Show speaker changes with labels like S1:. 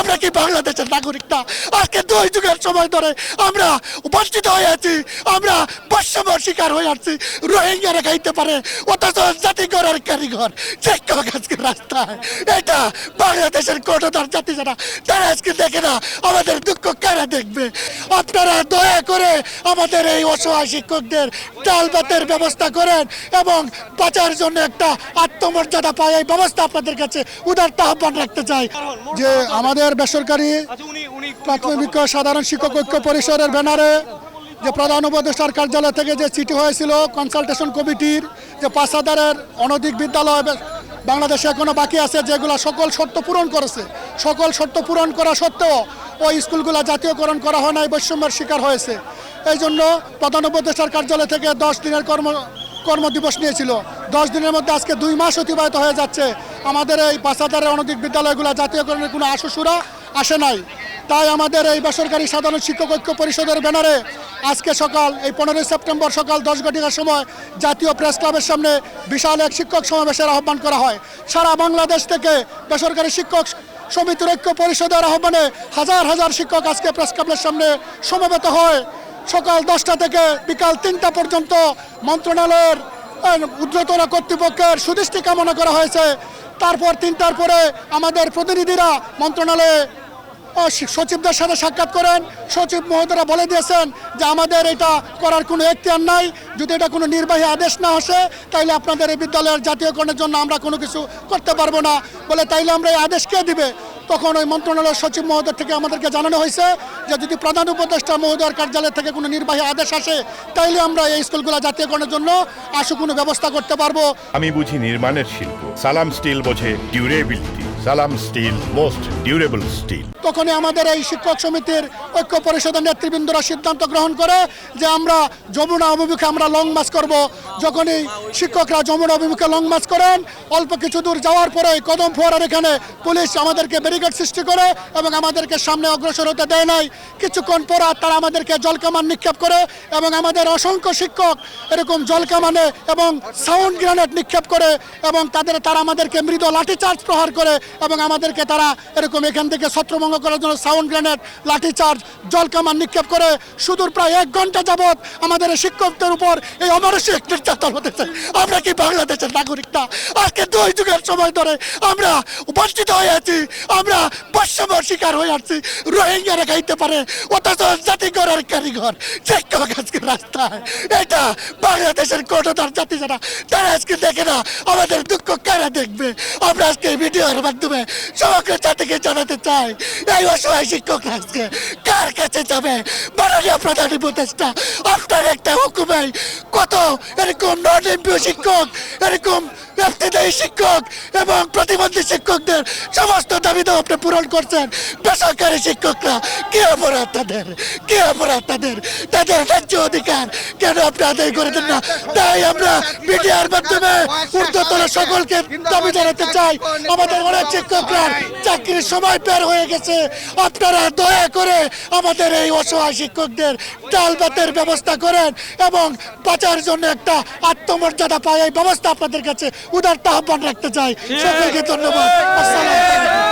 S1: আমরা কি বাংলাদেশের নাগরিক না? আজকে দুই যুগের সময় ধরে আমরা বঞ্চিত হয়ে আছি, আমরা বৈষম্য শিকার হয়ে আছি। রোহিঙ্গারা খাইতে পারে, অথচ জাতিগরের কারিগর। শিক্ষক আজকে রাস্তায়, এটা বাংলাদেশের কোটদার জাতি যারা, তারা আজকে দেখে না, আমাদের দুঃখ কারা দেখবে? আপনারা দয়া করে আমাদের এই অসহায় শিক্ষকদের ডাল ভাতের ব্যবস্থা করেন এবং বাঁচার জন্য একটা আত্মমর্যাদা পায় এই ব্যবস্থা আপনাদের কাছে উদার আহ্বান রাখতে চাই। যে আমাদের বেসরকারি
S2: আচ্ছা
S1: প্রাথমিক সাধারণ শিক্ষক ঐক্য পরিষদের ব্যানারে যে প্রধান উপদেষ্টার কার্যালয় থেকে যে চিঠি হয়েছিল কনসালটেশন কমিটির যে পাঁচ হাজারের অনধিক বিদ্যালয় বাংলাদেশে এখনও বাকি আছে যেগুলো সকল শর্ত পূরণ করেছে। সকল শর্ত পূরণ করা সত্ত্বেও ওই স্কুলগুলো জাতীয়করণ করা হয় নাই বৈষম্যের শিকার হয়েছে। এই জন্য প্রধান উপদেষ্টার কার্যালয় থেকে দশ দিনের কর্ম কর্মদিবস নিয়েছিল। দশ দিনের মধ্যে আজকে দুই মাস অতিবাহিত হয়ে যাচ্ছে। আমাদের এই পাঁচ হাজারের অনধিক বিদ্যালয়গুলো জাতীয়করণের কোনো আশুসুরা আসে নাই। তাই আমাদের এই বেসরকারি সাধারণ শিক্ষক ঐক্য পরিষদের ব্যানারে আজকে সকাল, এই পনেরোই সেপ্টেম্বর সকাল দশ ঘটিকার সময় জাতীয় প্রেস ক্লাবের সামনে বিশাল এক শিক্ষক সমাবেশের আহ্বান করা হয়। সারা বাংলাদেশ থেকে বেসরকারি শিক্ষক সমিতির ঐক্য পরিষদের আহ্বানে হাজার হাজার শিক্ষক আজকে প্রেস ক্লাবের সামনে সমবেত হয়। সকাল দশটা থেকে বিকাল তিনটা পর্যন্ত মন্ত্রণালয়ের ঊর্ধ্বতন কর্তৃপক্ষের সুদৃষ্টি কামনা করা হয়েছে। তারপর তিনটার পরে আমাদের প্রতিনিধিরা মন্ত্রণালয়ে সচিবদের সাথে সাক্ষাৎ করেন। সচিব মহোদয়রা বলে দিয়েছেন যে আমাদের এটা করার কোনো এখতিয়ার নাই। যদি এটা কোনো নির্বাহী আদেশ না আসে, তাইলে আপনাদের এই বিদ্যালয়ের জাতীয়করণের জন্য আমরা কোনো কিছু করতে পারব না। বলে তাইলে আমরা এই আদেশ কে দিবে? তখন ওই মন্ত্রণালয়ের সচিব মহোদয় থেকে আমাদেরকে জানানো হয়েছে যে যদি প্রধান উপদেষ্টা মহোদয়ের কার্যালয় থেকে কোনো নির্বাহী আদেশ আসে, তাইলে আমরা এই স্কুলগুলো জাতীয়করণের জন্য আশু কোনো ব্যবস্থা করতে পারব।
S3: আমি বুঝি নির্মাণের শিল্প, সালাম স্টিল বোঝে, ডিউরেবিলিটি। সালাম স্টিল, মোস্ট ডিউরেবল স্টিল।
S1: তখনই আমাদের এই শিক্ষক সমিতির ঐক্য পরিষদের নেতৃবৃন্দরা সিদ্ধান্ত গ্রহণ করে যে আমরা যমুনা অভিমুখে আমরা লং মার্চ করব। যখনই শিক্ষকরা যমুনা অভিমুখে লং মার্চ করেন, অল্প কিছু দূর যাওয়ার পরে কদম ফোয়ারার এখানে পুলিশ আমাদেরকে ব্যারিকেড সৃষ্টি করে এবং আমাদেরকে সামনে অগ্রসর হতে দেয় নাই। কিছুক্ষণ পর তারা আমাদেরকে জলকামান নিক্ষেপ করে এবং আমাদের অসংখ্য শিক্ষক এরকম জলকামানে এবং সাউন্ড গ্রেনেড নিক্ষেপ করে এবং তাদের তারা আমাদেরকে মৃদ লাঠিচার্জ প্রহার করে এবং আমাদেরকে তারা এরকম এখান থেকে ছত্রভঙ্গ করার জন্য সাউন্ড গ্রেনেড লাঠিচার্জ জলকামান নিক্ষেপ করে সুদূর প্রায় এক ঘণ্টা যাবৎ আমাদের শিক্ষকদের উপর এই অমানসিক নির্যাতন হতেছে। আমরা কি বাংলাদেশের নাগরিক না আজকে দুই যুগের সময় ধরে আমরা বঞ্চিত হয়ে আছি, আমরা বৈষম্য শিকার হয়ে আছি। রোহিঙ্গারা খাইতে পারে, অথচ জাতিগরের কারিগর। শিক্ষক আজকে রাস্তায়। এটা বাংলাদেশের কোটদার জাতি যারা, তারা আজকে দেখে না, আমাদের দুঃখ কারা দেখবে? আমরা আজকে এই ভিডিওর মাধ্যমে সমগ্র জাতিকে জানাতে চাই। এই অসহায় শিক্ষক কার কাছে যাবে? মাননীয় প্রধান উপদেষ্টা, আপনার একটা হুকুমে কত? এরকম নন এমপিও শিক্ষক, এরকম ব্যক্তিদায়ী শিক্ষক এবং প্রতিবন্ধী শিক্ষকদের সমস্ত দাবি তো আপনি পূরণ করছেন। বেসরকারি শিক্ষকরা, কি অপরাধ তাদের? কি অপরাধ তাদের? তাদের ন্যায্য অধিকার কেন আপনি আদায় করে দেন না? তাই আমরা মিডিয়ার মাধ্যমে ঊর্ধ্বতন সকলকে দাবি জানাতে চাই। আমাদের অনেক শিক্ষকরা চাকরির সময় পের হয়ে গেছে। আপনারা দয়া করে আমাদের এই অসহায় শিক্ষকদের ডাল ভাতের ব্যবস্থা করেন এবং বাঁচার জন্য একটা আত্মমর্যাদা পায় এই ব্যবস্থা আপনাদের কাছে উদার আহ্বান রাখতে চাই। সকলকে ধন্যবাদ। আসসালামু